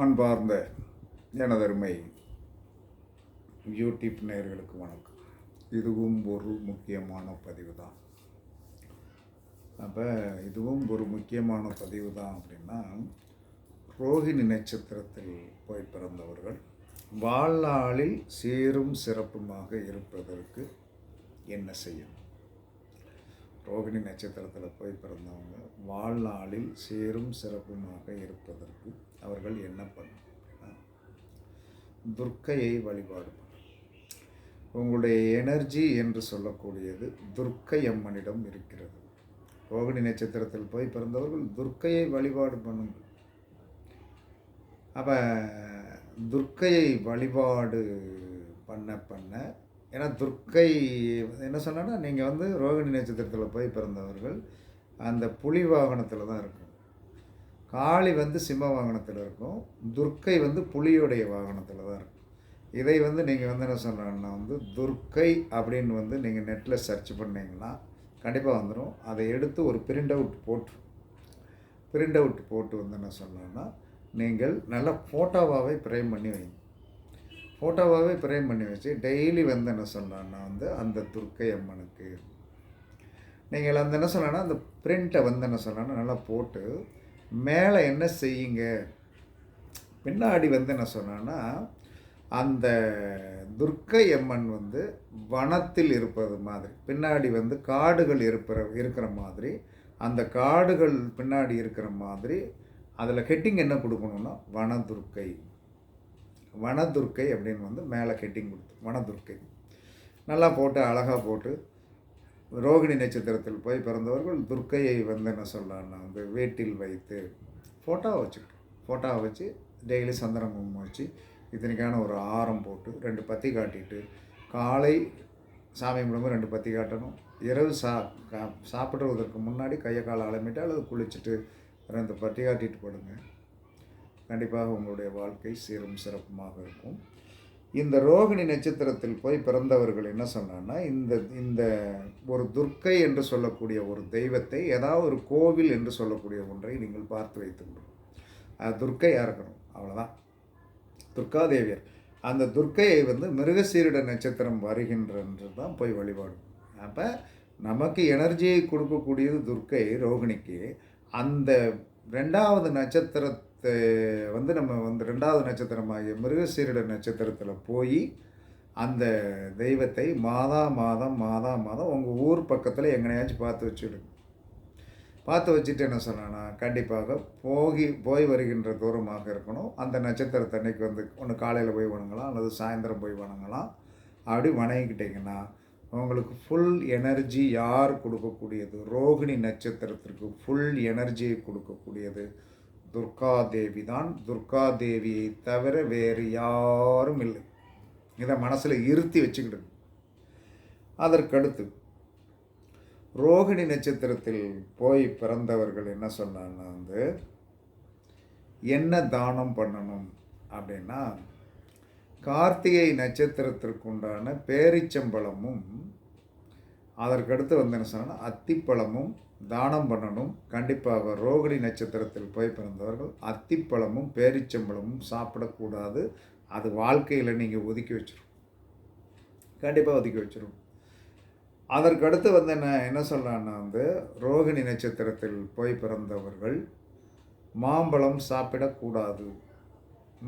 அன்பார்ந்த எனதருமை யூடியூப் நேயர்களுக்கு வணக்கம். இதுவும் ஒரு முக்கியமான பதிவு தான் அப்போ இதுவும் ஒரு முக்கியமான பதிவு தான் அப்படின்னா ரோஹிணி நட்சத்திரத்தில் போய் பிறந்தவர்கள் வாழ்நாளில் சீரும் சிறப்புமாக இருப்பதற்கு என்ன செய்யணும்? ரோகிணி நட்சத்திரத்தில் போய் பிறந்தவங்க வாழ்நாளில் சீரும் சிறப்புமாக இருப்பதற்கு அவர்கள் என்ன பண்ணும் துர்க்கையை வழிபாடு உங்களுடைய எனர்ஜி என்று சொல்லக்கூடியது துர்க்கை அம்மனிடம் இருக்கிறது. ரோகிணி நட்சத்திரத்தில் போய் பிறந்தவர்கள் துர்க்கையை வழிபாடு பண்ணுங்கள். அப்போ துர்க்கையை வழிபாடு பண்ண பண்ண ஏன்னா துர்க்கை என்ன சொன்னால் நீங்கள் வந்து ரோகிணி நட்சத்திரத்தில் போய் பிறந்தவர்கள் அந்த புலி வாகனத்தில் தான் இருக்கும். காளி வந்து சிம்ம வாகனத்தில் இருக்கும். துர்க்கை வந்து புலியுடைய வாகனத்தில் தான் இருக்கும். இதை வந்து நீங்கள் வந்து என்ன சொல்கிறேன்னா வந்து துர்க்கை அப்படின்னு வந்து நீங்கள் நெட்டில் சர்ச் பண்ணிங்கன்னா கண்டிப்பாக வந்துடும் அதை எடுத்து ஒரு பிரிண்ட் அவுட் போட்டு பிரிண்ட் அவுட் போட்டு வந்து என்ன சொன்னோன்னா நீங்கள் நல்லா ஃபோட்டோவாகவே ப்ரேம் பண்ணி வைங்க. ஃபோட்டோவாகவே பிரேம் பண்ணி வச்சு டெய்லி வந்து என்ன சொல்கிறேன்னா வந்து அந்த துர்க்கை அம்மனுக்கு. நீங்கள் அந்த என்ன சொல்லணும்னா அந்த பிரிண்ட்டை வந்து என்ன சொல்லணும்னா நல்லா போட்டு மேலே என்ன செய்யுங்க? பின்னாடி வந்து என்ன சொன்னேன்னா அந்த துர்க்கை அம்மன் வந்து வனத்தில் இருப்பது மாதிரி பின்னாடி வந்து காடுகள் இருப்பிற இருக்கிற மாதிரி அந்த காடுகள் பின்னாடி இருக்கிற மாதிரி அதில் ஹெட்டிங் என்ன கொடுக்கணும்னா வனதுர்க்கை வனதுர்க்கை அப்படின்னு வந்து மேலே ஹெட்டிங் கொடுத்து வனதுர்க்கை. நல்லா போட்டு அழகாக போட்டு ரோகிணி நட்சத்திரத்தில் போய் பிறந்தவர்கள் துர்க்கையை வந்து என்ன சொல்லலாம்னா வந்து வீட்டில் வைத்து ஃபோட்டோவை வச்சுக்கிட்டோம் ஃபோட்டோவை வச்சு டெய்லி சந்திரன் குங்குமம் வச்சு இத்தனைக்கான ஒரு ஆரம் போட்டு ரெண்டு பத்தி காட்டிட்டு காலை சாமி கும்பிடும்போது ரெண்டு பத்தி காட்டணும் இரவு சா சாப்பிட்றதற்கு முன்னாடி கையை காலை அலமிட்டு அல்லது குளிச்சுட்டு ரெண்டு பத்தி காட்டிட்டு போடுங்க. கண்டிப்பாக உங்களுடைய வாழ்க்கை சீரும் சிறப்புமாக இருக்கும். இந்த ரோகிணி நட்சத்திரத்தில் போய் பிறந்தவர்கள் என்ன சொன்னான்னா இந்த இந்த ஒரு துர்க்கை என்று சொல்லக்கூடிய ஒரு தெய்வத்தை ஏதாவது ஒரு கோவில் என்று சொல்லக்கூடிய ஒன்றை நீங்கள் பார்த்து வைத்துக்கணும் அது துர்க்கையாக இருக்கணும்? அவ்வளோதான் துர்காதேவியர். அந்த துர்க்கையை வந்து மிருகசீரிட நட்சத்திரம் வருகின்றன்று தான் போய் வழிபாடு. அப்போ நமக்கு எனர்ஜியை கொடுக்கக்கூடியது துர்க்கை ரோகிணிக்கு. அந்த ரெண்டாவது நட்சத்திரத்தை வந்து நம்ம வந்து ரெண்டாவது நட்சத்திரமாகிய மிருகசீரிட நட்சத்திரத்தில் போய் அந்த தெய்வத்தை மாதா மாதம் மாதா மாதம் உங்கள் ஊர் பக்கத்தில் எங்கனையாச்சும் பார்த்து வச்சுடுங்க பார்த்து வச்சுட்டு என்ன சொன்னேன்னா கண்டிப்பாக போகி போய் வருகின்ற தூரமாக இருக்கணும். அந்த நட்சத்திரத்தன்னைக்கு வந்து ஒன்று காலையில் போய் வணங்கலாம் அல்லது சாயந்தரம் போய் வணங்கலாம். அப்படி வணங்கிக்கிட்டிங்கன்னா உங்களுக்கு ஃபுல் எனர்ஜி யார் கொடுக்கக்கூடியது? ரோகிணி நட்சத்திரத்திற்கு ஃபுல் எனர்ஜியை கொடுக்கக்கூடியது. துர்காதேவி தான். துர்காதேவியை தவிர வேறு யாரும் இல்லை. இதை மனசில் இருத்தி வச்சுக்கிட்டு அதற்கடுத்து ரோகிணி நட்சத்திரத்தில் போய் பிறந்தவர்கள் என்ன சொன்னாங்கன்னா வந்து என்ன தானம் பண்ணணும்? அப்படின்னா கார்த்திகை நட்சத்திரத்திற்குண்டான பேரிச்சம்பழமும் அதற்கடுத்து வந்து என்ன சொன்னா அத்திப்பழமும் தானம் பண்ணணும். கண்டிப்பாக ரோகிணி நட்சத்திரத்தில் போய் பிறந்தவர்கள் அத்திப்பழமும் பேரிச்சம்பழமும் சாப்பிடக்கூடாது. அது வாழ்க்கையில் நீங்கள் ஒதுக்கி வச்சிரும் கண்டிப்பாக ஒதுக்கி வச்சிடும் அதற்கடுத்து வந்து என்ன என்ன சொல்லலான்னா வந்து ரோகிணி நட்சத்திரத்தில் போய் பிறந்தவர்கள் மாம்பழம் சாப்பிடக்கூடாது.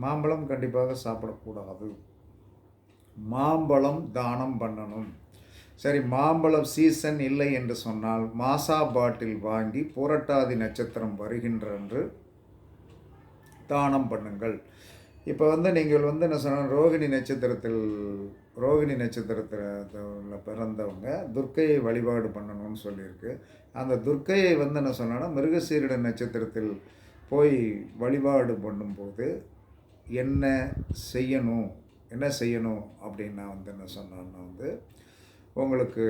மாம்பழம் கண்டிப்பாக சாப்பிடக்கூடாது. மாம்பழம் தானம் பண்ணணும். சரி மாம்பழம் சீசன் இல்லை என்று சொன்னால் மாசா பாட்டில் வாங்கி புரட்டாதி நட்சத்திரம் வருகின்றன்று தானம் பண்ணுங்கள். இப்போ வந்து நீங்கள் வந்து என்ன சொன்னால் ரோகிணி நட்சத்திரத்தில் ரோகிணி நட்சத்திரத்தில் பிறந்தவங்க துர்க்கையை வழிபாடு பண்ணணும்னு சொல்லியிருக்கு. அந்த துர்க்கையை வந்து என்ன சொன்னால் மிருகசீரிட நட்சத்திரத்தில் போய் வழிபாடு பண்ணும்போது என்ன செய்யணும் என்ன செய்யணும் அப்படின்னா வந்து என்ன சொன்னோன்னா வந்து உங்களுக்கு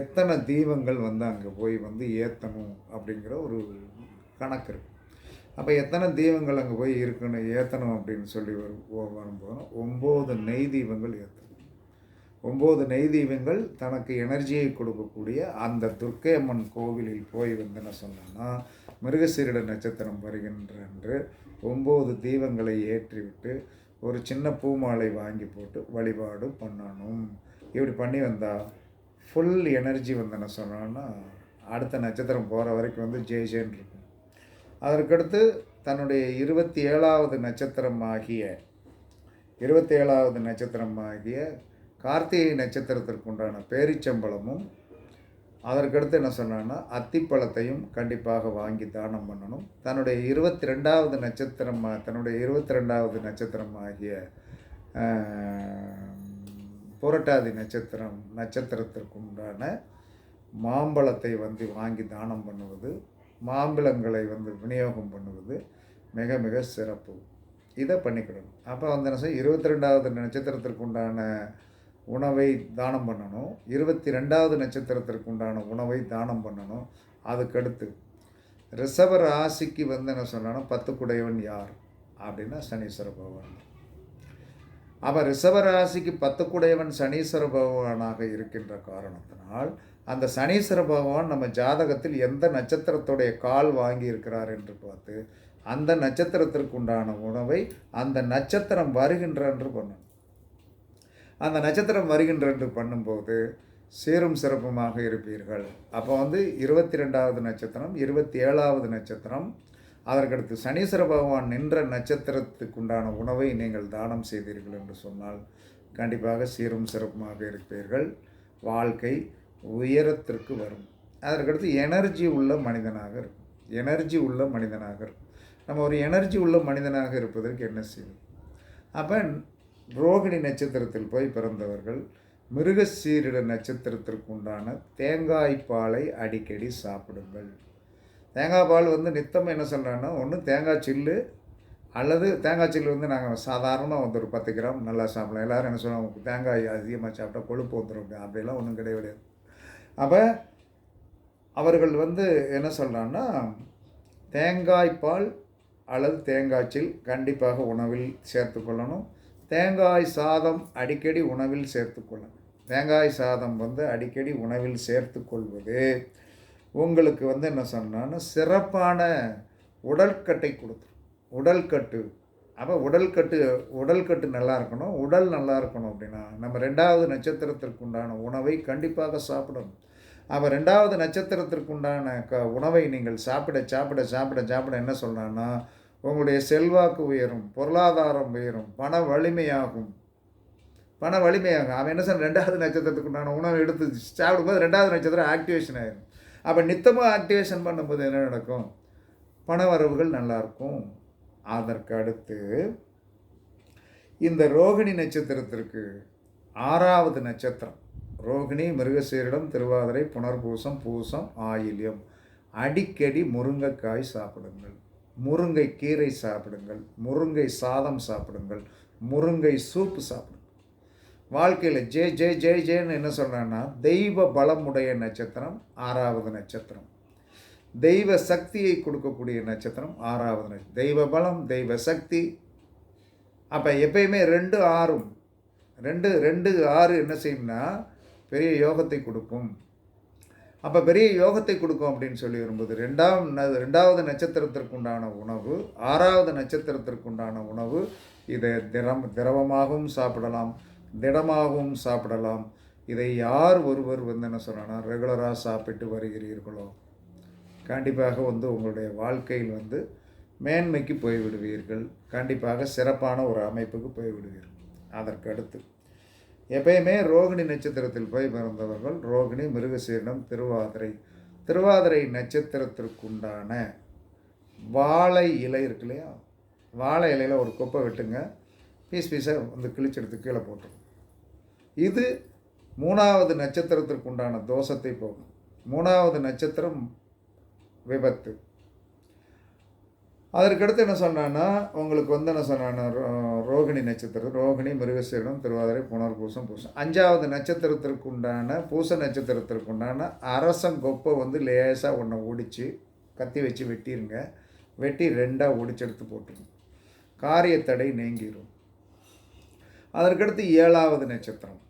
எத்தனை தீபங்கள் வந்து அங்கே போய் வந்து ஏற்றணும் அப்படிங்கிற ஒரு கணக்கு இருக்குது அப்போ எத்தனை தீபங்கள் அங்கே போய் இருக்கணும் ஏற்றணும் அப்படின்னு சொல்லி வரும் வரும்போது ஒம்பது நெய் தீபங்கள் ஏற்றணும் ஒம்பது நெய் தீபங்கள் தனக்கு எனர்ஜியை கொடுக்கக்கூடிய அந்த துர்க்கை அம்மன் கோவிலில் போய் வந்து என்ன சொன்னோன்னா மிருகசீரிட நட்சத்திரம் வருகின்ற என்று ஒம்பது தீபங்களை ஏற்றிவிட்டு ஒரு சின்ன பூமாலை வாங்கி போட்டு வழிபாடு பண்ணணும். இப்படி பண்ணி வந்தால் ஃபுல் எனர்ஜி வந்து என்ன சொன்னோன்னா அடுத்த நட்சத்திரம் போகிற வரைக்கும் வந்து ஜெய் ஜெயின் இருக்கும். அதற்கடுத்து தன்னுடைய இருபத்தி ஏழாவது நட்சத்திரம் ஆகிய இருபத்தி ஏழாவது நட்சத்திரமாகிய கார்த்திகை நட்சத்திரத்திற்கு உண்டான பேரிச்சம்பளமும் அதற்கடுத்து என்ன சொன்னான்னா அத்திப்பழத்தையும் கண்டிப்பாக வாங்கி தானம் பண்ணணும். தன்னுடைய இருபத்தி ரெண்டாவது நட்சத்திரம் தன்னுடைய இருபத்தி ரெண்டாவது நட்சத்திரம் ஆகிய புரட்டாதி நட்சத்திரம் நட்சத்திரத்திற்கு உண்டான மாம்பழத்தை வந்து வாங்கி தானம் பண்ணுவது மாம்பழங்களை வந்து விநியோகம் பண்ணுவது மிக மிக சிறப்பு. இதை பண்ணிக்கிடணும். அப்போ வந்து என்ன செய்ய இருபத்தி ரெண்டாவது நட்சத்திரத்திற்கு உண்டான உணவை தானம் பண்ணணும். இருபத்தி ரெண்டாவது நட்சத்திரத்திற்கு உண்டான உணவை தானம் பண்ணணும். அதுக்கடுத்து ரிஷப ராசிக்கு வந்து என்ன சொன்னான்னா பத்து குடையவன் யார்? அப்படின்னா சனீஸ்வர பகவான். அவர் ரிஷபராசிக்கு பத்துக்குடையவன் சனீஸ்வர பகவானாக இருக்கின்ற காரணத்தினால் அந்த சனீஸ்வர பகவான் நம்ம ஜாதகத்தில் எந்த நட்சத்திரத்துடைய கால் வாங்கி இருக்கிறார் என்று பார்த்து அந்த நட்சத்திரத்திற்கு உண்டான உணவை அந்த நட்சத்திரம் வருகின்ற என்று பண்ணணும் அந்த நட்சத்திரம் வருகின்ற என்று பண்ணும்போது சீரும் சிறப்புமாக இருப்பீர்கள். அப்போ வந்து இருபத்தி ரெண்டாவது நட்சத்திரம் இருபத்தி ஏழாவது நட்சத்திரம் அதற்கடுத்து சனீஸ்வர பகவான் நின்ற நட்சத்திரத்துக்கு உண்டான உணவை நீங்கள் தானம் செய்தீர்கள் என்று சொன்னால் கண்டிப்பாக சீரும் சிறப்புமாக இருப்பீர்கள். வாழ்க்கை உயரத்திற்கு வரும். அதற்கடுத்து எனர்ஜி உள்ள மனிதனாக இருக்கும். எனர்ஜி உள்ள மனிதனாக இருக்கும். நம்ம ஒரு எனர்ஜி உள்ள மனிதனாக இருப்பதற்கு என்ன செய்யும் அப்போ ரோகிணி நட்சத்திரத்தில் போய் பிறந்தவர்கள் மிருகசீரிட நட்சத்திரத்திற்கு உண்டான தேங்காய் பாலை அடிக்கடி சாப்பிடுங்கள். தேங்காய் பால் வந்து நித்தமாக என்ன சொல்கிறாங்கன்னா ஒன்று தேங்காய் சில்லு அல்லது தேங்காய் சில்லு வந்து நாங்கள் சாதாரணமாக வந்து ஒரு பத்து கிராம் நல்லா சாப்பிடலாம். எல்லோரும் என்ன சொல்லுவாங்க தேங்காய் அதிகமாக சாப்பிட்டா கொழுப்பு வந்துடும் அப்படிலாம் ஒன்றும் கிடையாது. அப்போ அவர்கள் வந்து என்ன சொல்கிறான்னா தேங்காய் பால் அல்லது தேங்காய்ச்சில் கண்டிப்பாக உணவில் சேர்த்துக்கொள்ளணும் தேங்காய் சாதம் அடிக்கடி உணவில் சேர்த்துக்கொள்ளணும் தேங்காய் சாதம் வந்து அடிக்கடி உணவில் சேர்த்துக்கொள்வது உங்களுக்கு வந்து என்ன சொன்னான்னா சிறப்பான உடல்கட்டை கொடுத்துரும் உடல்கட்டு. அப்போ உடல்கட்டு உடல்கட்டு நல்லா இருக்கணும். உடல் நல்லா இருக்கணும் அப்படின்னா நம்ம ரெண்டாவது நட்சத்திரத்திற்கு உண்டான உணவை கண்டிப்பாக சாப்பிடணும். அப்போ ரெண்டாவது நட்சத்திரத்திற்கு உண்டான க உணவை நீங்கள் சாப்பிட சாப்பிட சாப்பிட சாப்பிட என்ன சொல்கிறான்னா உங்களுடைய செல்வாக்கு உயரும் பொருளாதாரம் உயரும் பண வலிமையாகும். பண வலிமையாகும். அவன் என்ன சொன்ன ரெண்டாவது நட்சத்திரத்துக்கு உண்டான உணவை எடுத்து சாப்பிடும்போது ரெண்டாவது நட்சத்திரம் ஆக்டிவேஷன் ஆயிடும் அப்போ நித்தமாக ஆக்டிவேஷன் பண்ணும்போது என்ன நடக்கும்? பண வரவுகள் நல்லாயிருக்கும். அதற்கு அடுத்து இந்த ரோகிணி நட்சத்திரத்திற்கு ஆறாவது நட்சத்திரம். ரோகிணி மிருகசீரிடம் திருவாதிரை புனர்பூசம் பூசம் ஆயில்யம். அடிக்கடி முருங்கைக்காய் சாப்பிடுங்கள். முருங்கை கீரை சாப்பிடுங்கள். முருங்கை சாதம் சாப்பிடுங்கள். முருங்கை சூப்பு சாப்பிடுங்கள். வாழ்க்கையில் ஜே ஜே ஜெய் ஜெயன்னு என்ன சொல்கிறேன்னா தெய்வ பலமுடைய நட்சத்திரம் ஆறாவது நட்சத்திரம். தெய்வ சக்தியை கொடுக்கக்கூடிய நட்சத்திரம் ஆறாவது நட்சத்திரம் தெய்வ பலம் தெய்வ சக்தி. அப்போ எப்பயுமே ரெண்டு ஆறும் ரெண்டு ரெண்டு ஆறு என்ன செய்யும்னா பெரிய யோகத்தை கொடுக்கும். அப்போ பெரிய யோகத்தை கொடுக்கும் அப்படின்னு சொல்லி வரும்போது ரெண்டாம் ந- ரெண்டாவது நட்சத்திரத்திற்குண்டான உணவு ஆறாவது நட்சத்திரத்திற்குண்டான உணவு இதை திரம் திரவமாகவும் சாப்பிடலாம். திடமாகவும் சாப்பிடலாம். இதை யார் ஒருவர் வந்து என்ன சொன்னால் ரெகுலராக சாப்பிட்டு வருகிறீர்களோ? கண்டிப்பாக வந்து உங்களுடைய வாழ்க்கையில் வந்து மேன்மைக்கு போய்விடுவீர்கள். கண்டிப்பாக சிறப்பான ஒரு அமைப்புக்கு போய்விடுவீர்கள். அதற்கு அடுத்து எப்பயுமே ரோகிணி நட்சத்திரத்தில் போய் பிறந்தவர்கள் ரோகிணி மிருகசீரணம் திருவாதிரை. திருவாதிரை நட்சத்திரத்திற்குண்டான வாழை இலை இருக்கு இல்லையா? வாழை இலையில் ஒரு குப்பை வெட்டுங்க. பீஸ் பீஸாக வந்து கிழிச்செடுத்து கீழே போட்டுருங்க. இது மூணாவது நட்சத்திரத்திற்கு உண்டான தோஷத்தை போகும் மூணாவது நட்சத்திரம் விபத்து. அதற்கடுத்து என்ன சொன்னான்னா உங்களுக்கு வந்து என்ன சொன்னான்னா ரோ- ரோகிணி நட்சத்திரம் ரோகிணி மிருகசீரனம் திருவாதிரை புனர்பூசம் பூசம். அஞ்சாவது நட்சத்திரத்திற்கு உண்டான பூச நட்சத்திரத்திற்கு உண்டான அரசங்கொப்பை வந்து லேசாக ஒன்றை ஒடிச்சு கத்தி வச்சு வெட்டிருங்க. வெட்டி ரெண்டாக ஒடிச்செடுத்து போட்டுருங்க. காரியத்தடை நீங்கிரும். அதற்கடுத்து ஏழாவது நட்சத்திரம்.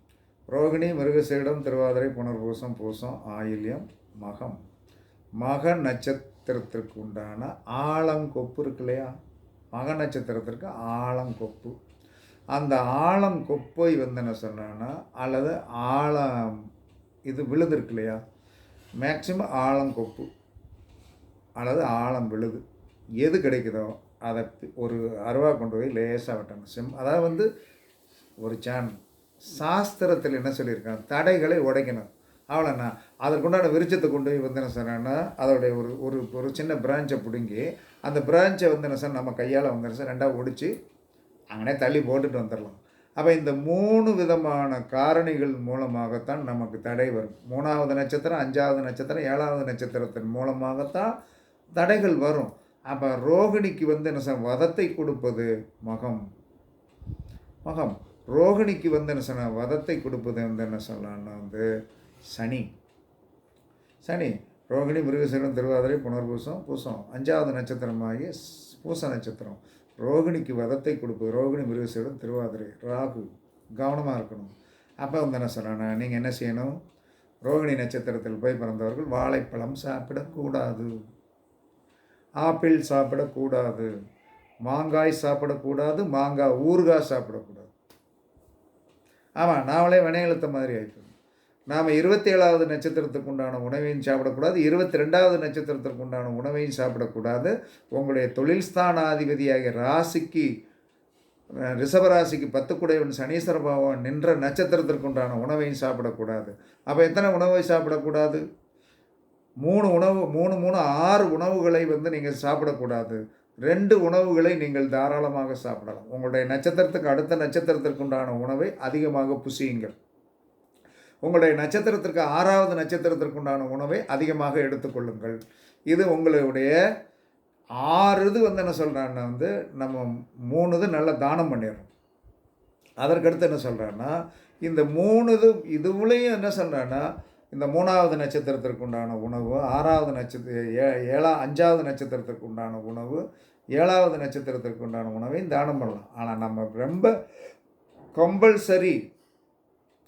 ரோகிணி மிருகசீடம் திருவாதிரை புனர்பூசம் பூசம் ஆயில்யம் மகம். மக நட்சத்திரத்திற்கு உண்டான ஆழங்கொப்பு இருக்கு இல்லையா? மக நட்சத்திரத்திற்கு ஆழங்கொப்பு அந்த ஆழங்கொப்பை வந்து என்ன சொன்னான்னா அல்லது ஆழம் இது விழுது இல்லையா? மேக்சிமம் ஆழங்கொப்பு அல்லது ஆழம் விழுது. எது கிடைக்குதோ அதை ஒரு அருவா கொண்டு போய் லேசாக வெட்டணும். சிம் அதாவது வந்து ஒரு சேன் சாஸ்திரத்தில் என்ன சொல்லியிருக்காங்க? தடைகளை உடைக்கணும். அவ்வளோண்ணா அதற்குண்டான விருச்சத்தை கொண்டு போய் வந்து என்ன சொன்னேன்னா அதோடைய ஒரு ஒரு ஒரு சின்ன பிரான்ச்சை பிடுங்கி அந்த பிரான்ச்சை வந்து என்ன சார் நம்ம கையால் வந்து என்ன சார் ரெண்டாக ஒடிச்சு அங்கனே தள்ளி போட்டுட்டு வந்துடலாம் அப்போ இந்த மூணு விதமான காரணிகள் மூலமாகத்தான் நமக்கு தடை வரும். மூணாவது நட்சத்திரம் அஞ்சாவது நட்சத்திரம் ஏழாவது நட்சத்திரத்தின் மூலமாகத்தான் தடைகள் வரும். அப்போ ரோகிணிக்கு வந்து என்ன சார் வதத்தை கொடுப்பது மகம். மகம். ரோகிணிக்கு வந்து என்ன சொன்ன வதத்தை கொடுப்பது வந்து என்ன சொல்லலாம்னா வந்து சனி. சனி ரோகிணி மிருகசீரம் திருவாதிரை புனர்பூசம் பூசம். அஞ்சாவது நட்சத்திரமாகி ஸ்- பூச நட்சத்திரம். ரோகிணிக்கு வதத்தை கொடுப்பது ரோகிணி மிருகசீரம் திருவாதிரை ராகு. கவனமாக இருக்கணும். அப்போ வந்து என்ன சொல்கிறேன்னா நீங்கள் என்ன செய்யணும்? ரோகிணி நட்சத்திரத்தில் போய் பிறந்தவர்கள் வாழைப்பழம் சாப்பிடக்கூடாது. ஆப்பிள் சாப்பிடக்கூடாது. மாங்காய் சாப்பிடக்கூடாது. மாங்காய் ஊறுகாய் சாப்பிடக்கூடாது. ஆமாம் நாமளே வினையெழுத்த மாதிரி ஆயிட்டோம். நாம் இருபத்தி ஏழாவது நட்சத்திரத்துக்கு உண்டான உணவையும் சாப்பிடக்கூடாது இருபத்தி ரெண்டாவது நட்சத்திரத்திற்கு உண்டான உணவையும் சாப்பிடக்கூடாது. உங்களுடைய தொழில் ஸ்தானாதிபதியாகிய ராசிக்கு ரிஷபராசிக்கு பத்துக்குடையவன் சனீஸ்வர பகவான் நின்ற நட்சத்திரத்திற்கு உண்டான உணவையும் சாப்பிடக்கூடாது. அப்போ எத்தனை உணவை சாப்பிடக்கூடாது? மூணு உணவு மூணு மூணு ஆறு உணவுகளை வந்து நீங்கள் சாப்பிடக்கூடாது. ரெண்டு உணவுகளை நீங்கள் தாராளமாக சாப்பிடலாம். உங்களுடைய நட்சத்திரத்துக்கு அடுத்த நட்சத்திரத்திற்கு உண்டான உணவை அதிகமாக புசியுங்கள். உங்களுடைய நட்சத்திரத்திற்கு ஆறாவது நட்சத்திரத்திற்கு உண்டான உணவை அதிகமாக எடுத்துக்கொள்ளுங்கள் இது உங்களுடைய ஆறு இது வந்து என்ன சொல்கிறான்னா வந்து நம்ம மூணு இது நல்லா தானம் பண்ணிடுறோம் அதற்கடுத்து என்ன சொல்கிறான்னா இந்த மூணு இது இதுவுலையும் என்ன சொல்கிறான்னா இந்த மூணாவது நட்சத்திரத்திற்கு உண்டான உணவு ஆறாவது நட்சத்திர ஏ ஏழா அஞ்சாவது நட்சத்திரத்திற்கு உண்டான உணவு ஏழாவது நட்சத்திரத்திற்கு உண்டான உணவையும் தானம் பண்ணலாம். ஆனால் நம்ம ரொம்ப கம்பல்சரி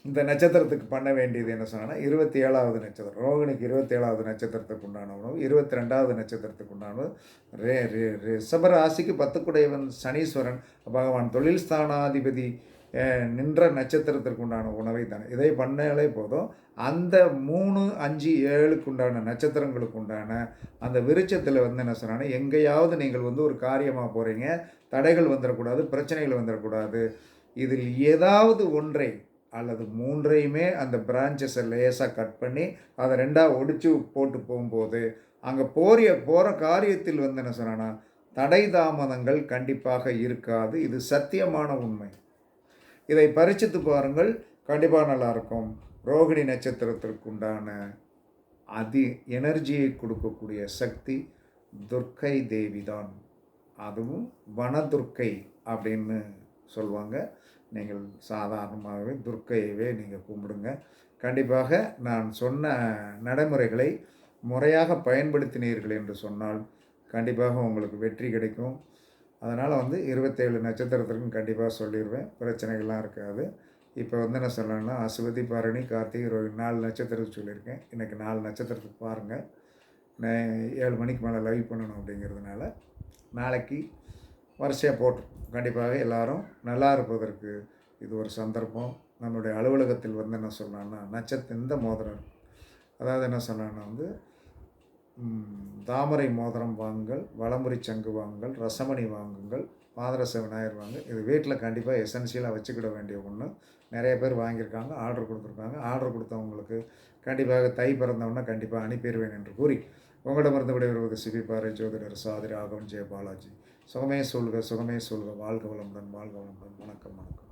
இந்த நட்சத்திரத்துக்கு பண்ண வேண்டியது என்ன சொன்னால் இருபத்தி ஏழாவது நட்சத்திரம். ரோகிணிக்கு இருபத்தி ஏழாவது நட்சத்திரத்துக்கு உண்டான உணவு இருபத்தி ரெண்டாவது நட்சத்திரத்துக்கு உண்டான ரே ரே ரிஷபராசிக்கு பத்துக்குடையவன் சனீஸ்வரன் பகவான் தொழில் ஸ்தானாதிபதி நின்ற நட்சத்திரத்திற்கு உண்டான உணவை தானே. இதை பண்ணாலே போதும். அந்த மூணு அஞ்சு ஏழுக்கு உண்டான நட்சத்திரங்களுக்கு உண்டான அந்த விருச்சத்தில் வந்து என்ன சொன்னாங்கன்னா எங்கேயாவது நீங்கள் வந்து ஒரு காரியமாக போகிறீங்க தடைகள் வந்துடக்கூடாது பிரச்சனைகள் வந்துடக்கூடாது. இதில் ஏதாவது ஒன்றை அல்லது மூன்றையுமே அந்த பிரான்ச்சஸை லேசாக கட் பண்ணி அதை ரெண்டாக ஒடிச்சு போட்டு போகும்போது அங்கே போகிற போகிற காரியத்தில் வந்து என்ன சொன்னான்னா தடை தாமதங்கள் கண்டிப்பாக இருக்காது. இது சத்தியமான உண்மை. இதை பரிச்சித்து பாருங்கள். கண்டிப்பாக நல்லாயிருக்கும். ரோகிணி நட்சத்திரத்திற்குண்டான அதி எனர்ஜியை கொடுக்கக்கூடிய சக்தி துர்க்கை தேவி தான். அதுவும் வனதுர்க்கை அப்படின்னு சொல்லுவாங்க. நீங்கள் சாதாரணமாகவே துர்க்கையவே நீங்கள் கும்பிடுங்க. கண்டிப்பாக நான் சொன்ன நடைமுறைகளை முறையாக பயன்படுத்தினீர்கள் என்று சொன்னால் கண்டிப்பாக உங்களுக்கு வெற்றி கிடைக்கும். அதனால் வந்து இருபத்தேழு நட்சத்திரத்திற்கும் கண்டிப்பாக சொல்லிடுவேன் பிரச்சனைகள்லாம் இருக்காது. இப்போ வந்து என்ன சொல்லணும்னா அசுவதி பரணி கார்த்திகை ரோஹிணி நாலு நட்சத்திரத்துக்கு சொல்லியிருக்கேன். இன்றைக்கி நாலு நட்சத்திரத்துக்கு பாருங்கள் நான் ஏழு மணிக்கு மேலே லைவ் பண்ணணும் அப்படிங்கிறதுனால நாளைக்கு வரிசையாக போட்டுருக்கோம் கண்டிப்பாக எல்லோரும் நல்லா இருப்பதற்கு இது ஒரு சந்தர்ப்பம். நம்மளுடைய அலுவலகத்தில் வந்து என்ன சொல்லலாம்னா நட்சத்திர இந்த மோதிரம் அதாவது என்ன சொல்லலாம்னா வந்து தாமரை மோதிரம் வாங்குங்கள் வளமுறை சங்கு வாங்குங்கள் ரசமணி வாங்குங்கள் பாதரச விநாயகர் வாங்க இது வீட்டில் கண்டிப்பாக எசென்சியலாக வச்சுக்கிட வேண்டிய ஒன்று நிறைய பேர் வாங்கியிருக்காங்க ஆர்டர் கொடுத்துருக்காங்க. ஆர்டர் கொடுத்தவங்களுக்கு கண்டிப்பாக தை பிறந்தவொன்னே கண்டிப்பாக அனுப்பிடுவேன் என்று கூறி உங்களிடமிருந்து விடைபெறுவது சிபி பாறை ஜோதிடர் சாதி ராகவன் ஜெய பாலாஜி. சுகமே சொல்க சுகமே சொல்க. வாழ்க வளமுடன் வாழ்க வளமுடன். வணக்கம் வணக்கம்.